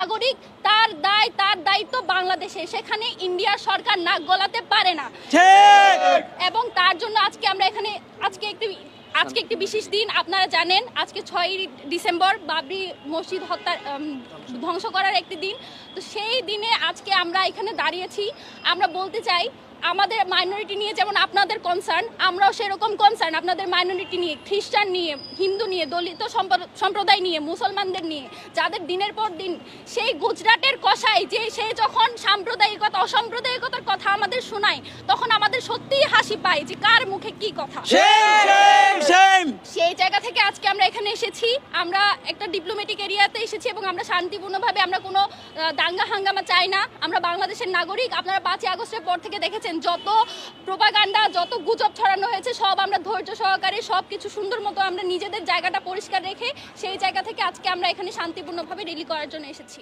নাগরিক তার দায় তার দায়িত্ব বাংলাদেশে সেখানে ইন্ডিয়ার সরকার নাক গলাতে পারে না। এবং তার জন্য আজকে আমরা এখানে আজকে একটি আজকে একটি বিশেষ দিন, আপনারা জানেন, আজকে ছয়ই ডিসেম্বর, বাবরি মসজিদ হত্যা ধ্বংস করার একটি দিন। তো সেই দিনে আজকে আমরা এখানে দাঁড়িয়েছি। আমরা বলতে চাই, আমাদের মাইনরিটি নিয়ে যেমন আপনাদের কনসার্ন আমরাও সেরকম কনসার্ন আপনাদের মাইনরিটি নিয়ে, খ্রিস্টান নিয়ে, হিন্দু নিয়ে, দলিত সম্প্র- সম্প্রদায় নিয়ে, মুসলমানদের নিয়ে, যাদের দিনের পর দিন সেই গুজরাটের কষাই যে, সে যখন সাম্প্রদায়িকতা, অসাম্প্রদায়িকতার কথা আমাদের শোনায়, তখন আমাদের সত্যিই হাসি পায় যে কার মুখে কি কথা। সেই জায়গা থেকে আজকে আমরা এখানে এসেছি। আমরা একটা ডিপ্লোম্যাটিক এরিয়াতে এসেছি এবং আমরা শান্তিপূর্ণভাবে আমরা কোনো দাঙ্গা হাঙ্গামা চাই না। আমরা বাংলাদেশের নাগরিক। আপনারা পাঁচই আগস্টের পর থেকে দেখেছেন যত প্রোপাগান্ডা যত গুজব ছড়ানো হয়েছে, সব আমরা ধৈর্য সহকারে, সব কিছু সুন্দর মতো আমরা নিজেদের জায়গাটা পরিষ্কার রেখে সেই জায়গা থেকে আজকে আমরা এখানে শান্তিপূর্ণভাবে রেলি করার জন্য এসেছি।